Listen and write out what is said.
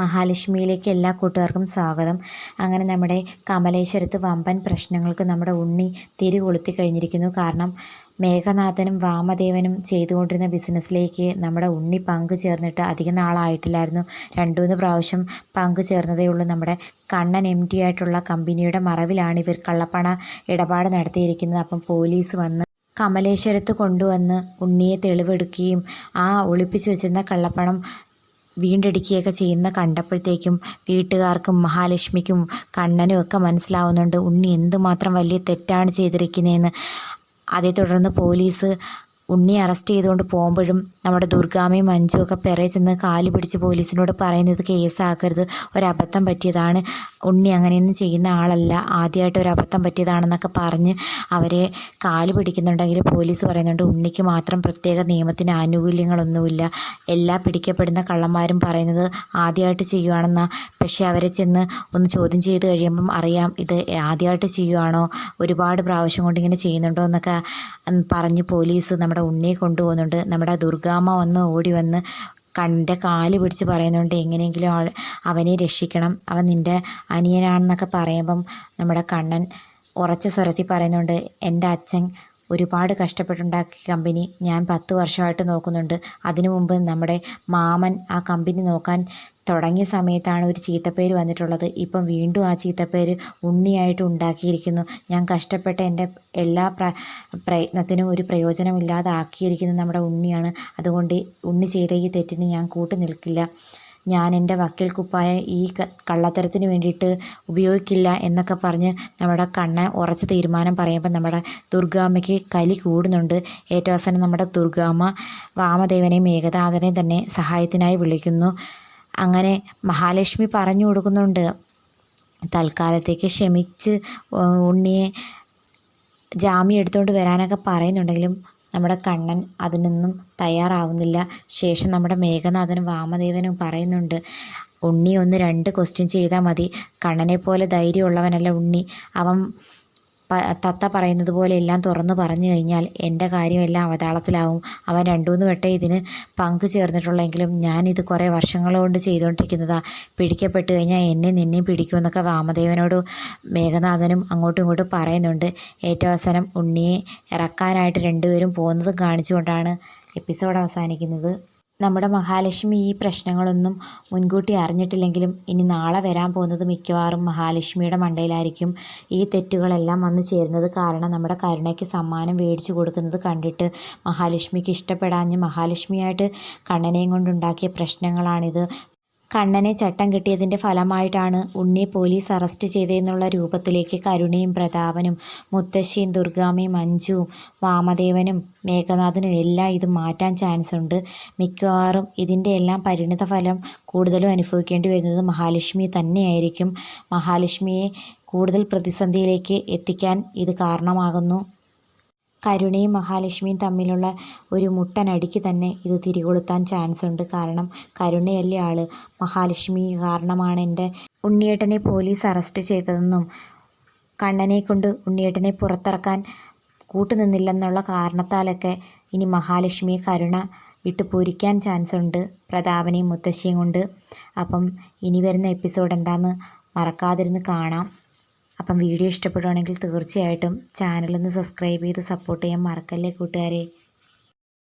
മഹാലക്ഷ്മിയിലേക്ക് എല്ലാ കൂട്ടുകാർക്കും സ്വാഗതം. അങ്ങനെ നമ്മുടെ കമലേശ്വരത്ത് വമ്പൻ പ്രശ്നങ്ങൾക്ക് നമ്മുടെ ഉണ്ണി തിരി കൊളുത്തി കഴിഞ്ഞിരിക്കുന്നു. കാരണം മേഘനാഥനും വാമദേവനും ചെയ്തുകൊണ്ടിരുന്ന ബിസിനസ്സിലേക്ക് നമ്മുടെ ഉണ്ണി പങ്കു ചേർന്നിട്ട് അധികം നാളായിട്ടില്ലായിരുന്നു. രണ്ടു മൂന്ന് പ്രാവശ്യം പങ്കു ചേർന്നതേ ഉള്ളൂ. നമ്മുടെ കണ്ണൻ എം ടി ആയിട്ടുള്ള കമ്പനിയുടെ മറവിലാണ് ഇവർ കള്ളപ്പണ ഇടപാട് നടത്തിയിരിക്കുന്നത്. അപ്പം പോലീസ് വന്ന് കമലേശ്വരത്ത് കൊണ്ടുവന്ന് ഉണ്ണിയെ തെളിവെടുക്കുകയും ആ ഒളിപ്പിച്ചു വെച്ചിരുന്ന കള്ളപ്പണം വീണ്ടെടുക്കുകയൊക്കെ ചെയ്യുന്ന കണ്ടപ്പോഴത്തേക്കും വീട്ടുകാർക്കും മഹാലക്ഷ്മിക്കും കണ്ണനും ഒക്കെ മനസ്സിലാവുന്നുണ്ട് ഉണ്ണി എന്തുമാത്രം വലിയ തെറ്റാണ് ചെയ്തിരിക്കുന്നതെന്ന് അതേ തുടർന്ന് പോലീസ് ഉണ്ണി അറസ്റ്റ് ചെയ്തുകൊണ്ട് പോകുമ്പോഴും നമ്മുടെ ദുർഗാമയും മഞ്ജുവും ഒക്കെ പിറകെ ചെന്ന് കാൽ പിടിച്ച് പോലീസിനോട് പറയുന്നത് കേസാക്കരുത്. ഒരബദ്ധം പറ്റിയതാണ്. ഉണ്ണി അങ്ങനെയൊന്നും ചെയ്യുന്ന ആളല്ല. ആദ്യമായിട്ട് ഒരു അബദ്ധം പറ്റിയതാണെന്നൊക്കെ പറഞ്ഞ് അവരെ കാൽ പിടിക്കുന്നുണ്ടെങ്കിൽ പോലീസ് പറയുന്നുണ്ട് ഉണ്ണിക്ക് മാത്രം പ്രത്യേക നിയമത്തിന് ആനുകൂല്യങ്ങളൊന്നുമില്ല. എല്ലാ പിടിക്കപ്പെടുന്ന കള്ളന്മാരും പറയുന്നത് ആദ്യമായിട്ട് ചെയ്യുവാണെന്നാണ് പക്ഷേ അവരെ ചെന്ന് ഒന്ന് ചോദ്യം ചെയ്ത് കഴിയുമ്പം അറിയാം ഇത് ആദ്യമായിട്ട് ചെയ്യുവാണോ? ഒരുപാട് പ്രാവശ്യം കൊണ്ട് ഇങ്ങനെ ചെയ്യുന്നുണ്ടോ എന്നൊക്കെ പറഞ്ഞ് പോലീസ് നമ്മുടെ ഉണ്ണിയെ കൊണ്ടുപോകുന്നുണ്ട്. നമ്മുടെ ദുർഗാമ്മ വന്ന് ഓടി വന്ന് കണ്ട കാൽ പിടിച്ച് പറയുന്നുണ്ട് എങ്ങനെയെങ്കിലും ആൾ അവനെ രക്ഷിക്കണം. അവൻ നിന്റെ അനിയനാണെന്നൊക്കെ പറയുമ്പം നമ്മുടെ കണ്ണൻ ഉറച്ച സ്വരത്തിൽ പറയുന്നുണ്ട് എന്റെ അച്ഛൻ ഒരുപാട് കഷ്ടപ്പെട്ടുണ്ടാക്കിയ കമ്പനി ഞാൻ പത്ത് വർഷമായിട്ട് നോക്കുന്നുണ്ട്. അതിനു മുമ്പ് നമ്മുടെ മാമൻ ആ കമ്പനി നോക്കാൻ തുടങ്ങിയ സമയത്താണ് ഒരു ചീത്തപ്പേര് വന്നിട്ടുള്ളത്. ഇപ്പം വീണ്ടും ആ ചീത്തപ്പേര് ഉണ്ണിയായിട്ട് ഉണ്ടാക്കിയിരിക്കുന്നു. ഞാൻ കഷ്ടപ്പെട്ട എന്റെ എല്ലാ പ്ര പ്രയത്നത്തിനും ഒരു പ്രയോജനമില്ലാതെ ആക്കിയിരിക്കുന്നത് നമ്മുടെ ഉണ്ണിയാണ്. അതുകൊണ്ട് ഉണ്ണി ചെയ്ത ഈ തെറ്റിന് ഞാൻ കൂട്ടു നിൽക്കില്ല. ഞാൻ എന്റെ വക്കിൽ കുപ്പായ ഈ കള്ളത്തരത്തിന് വേണ്ടിയിട്ട് ഉപയോഗിക്കില്ല എന്നൊക്കെ പറഞ്ഞ് നമ്മുടെ കണ്ണ ഉറച്ച തീരുമാനം പറയുമ്പോൾ നമ്മുടെ ദുർഗാമ്മയ്ക്ക് കലി കൂടുന്നുണ്ട്. ഏറ്റവും അവസാനം നമ്മുടെ ദുർഗാമ്മ വാമദേവനെയും ഏകനാഥനെയും തന്നെ സഹായത്തിനായി വിളിക്കുന്നു. അങ്ങനെ മഹാലക്ഷ്മി പറഞ്ഞു കൊടുക്കുന്നുണ്ട്. തൽക്കാലത്തേക്ക് ക്ഷമിച്ച് ഉണ്ണിയെ ജാമ്യം എടുത്തുകൊണ്ട് വരാനൊക്കെ പറയുന്നുണ്ടെങ്കിലും നമ്മുടെ കണ്ണൻ അതിനൊന്നും തയ്യാറാവുന്നില്ല. ശേഷം നമ്മുടെ മേഘനാഥനും വാമദേവനും പറയുന്നുണ്ട് ഉണ്ണി ഒന്ന് രണ്ട് ക്വസ്റ്റ്യൻ ചെയ്താൽ മതി. കണ്ണനെ പോലെ ധൈര്യമുള്ളവനല്ല ഉണ്ണി. അവൻ തത്ത പറയുന്നത് പോലെ എല്ലാം തുറന്നു പറഞ്ഞു കഴിഞ്ഞാൽ എന്റെ കാര്യമെല്ലാം അവതാളത്തിലാവും അവൻ രണ്ടുമൂന്ന് വട്ടം ഇതിന് പങ്കു ചേർന്നിട്ടുള്ളെങ്കിലും ഞാനിത് കുറേ വർഷങ്ങൾ കൊണ്ട് ചെയ്തുകൊണ്ടിരിക്കുന്നതാണ് പിടിക്കപ്പെട്ട് കഴിഞ്ഞാൽ എന്നെ നിന്നെയും പിടിക്കുമെന്നൊക്കെ വാമദേവനോട് മേഘനാഥനും അങ്ങോട്ടും ഇങ്ങോട്ടും പറയുന്നുണ്ട്. ഏറ്റവും അവസാനം ഉണ്ണിയെ ഇറക്കാനായിട്ട് രണ്ടുപേരും പോകുന്നതും കാണിച്ചുകൊണ്ടാണ് എപ്പിസോഡ് അവസാനിക്കുന്നത്. നമ്മുടെ മഹാലക്ഷ്മി ഈ പ്രശ്നങ്ങളൊന്നും മുൻകൂട്ടി അറിഞ്ഞിട്ടില്ലെങ്കിലും ഇനി നാളെ വരാൻ പോകുന്നത് മിക്കവാറും മഹാലക്ഷ്മിയുടെ മണ്ടയിലായിരിക്കും. ഈ തെറ്റുകളെല്ലാം വന്നു ചേരുന്നത് കാരണം നമ്മുടെ കരുണയ്ക്ക് സമ്മാനം മേടിച്ചു കൊടുക്കുന്നത് കണ്ടിട്ട് മഹാലക്ഷ്മിക്ക് ഇഷ്ടപ്പെടാഞ്ഞ് മഹാലക്ഷ്മിയായിട്ട് കണ്ണനെയും കൊണ്ടുണ്ടാക്കിയ പ്രശ്നങ്ങളാണിത്. കണ്ണനെ ചട്ടം കിട്ടിയതിന്റെ ഫലമായിട്ടാണ് ഉണ്ണി പോലീസ് അറസ്റ്റ് ചെയ്തതെന്നുള്ള രൂപത്തിലേക്ക് കരുണയും പ്രതാപനും മുത്തശ്ശിയും ദുർഗാമയും മഞ്ജുവും വാമദേവനും മേഘനാഥനും എല്ലാം ഇത് മാറ്റാൻ ചാൻസ് ഉണ്ട്. മിക്കവാറും ഇതിന്റെ എല്ലാം പരിണിത ഫലം കൂടുതലും അനുഭവിക്കേണ്ടി വരുന്നത് മഹാലക്ഷ്മി തന്നെയായിരിക്കും. മഹാലക്ഷ്മിയെ കൂടുതൽ പ്രതിസന്ധിയിലേക്ക് എത്തിക്കാൻ ഇത് കാരണമാകുന്നു. കരുണയും മഹാലക്ഷ്മിയും തമ്മിലുള്ള ഒരു മുട്ടനടിക്ക് തന്നെ ഇത് തിരികൊളുത്താൻ ചാൻസ് ഉണ്ട്. കാരണം കരുണയല്ലേ ആൾ. മഹാലക്ഷ്മി കാരണമാണ് എന്റെ ഉണ്ണിയേട്ടനെ പോലീസ് അറസ്റ്റ് ചെയ്തതെന്നും കണ്ണനെ കൊണ്ട് ഉണ്ണിയേട്ടനെ പുറത്തിറക്കാൻ കൂട്ടുനിന്നില്ലെന്നുള്ള കാരണത്താലൊക്കെ ഇനി മഹാലക്ഷ്മിയെ കരുണ വിട്ടു പൊരിക്കാൻ ചാൻസ് ഉണ്ട്. പ്രതാപനെയും മുത്തശ്ശിയും കൊണ്ട്. അപ്പം ഇനി വരുന്ന എപ്പിസോഡ് എന്താണെന്ന് മറക്കാതിരുന്ന് കാണാം. അപ്പം വീഡിയോ ഇഷ്ടപ്പെടുവാണെങ്കിൽ തീർച്ചയായിട്ടും ചാനലൊന്ന് സബ്സ്ക്രൈബ് ചെയ്ത് സപ്പോർട്ട് ചെയ്യാൻ മറക്കല്ലേ കൂട്ടുകാരെ?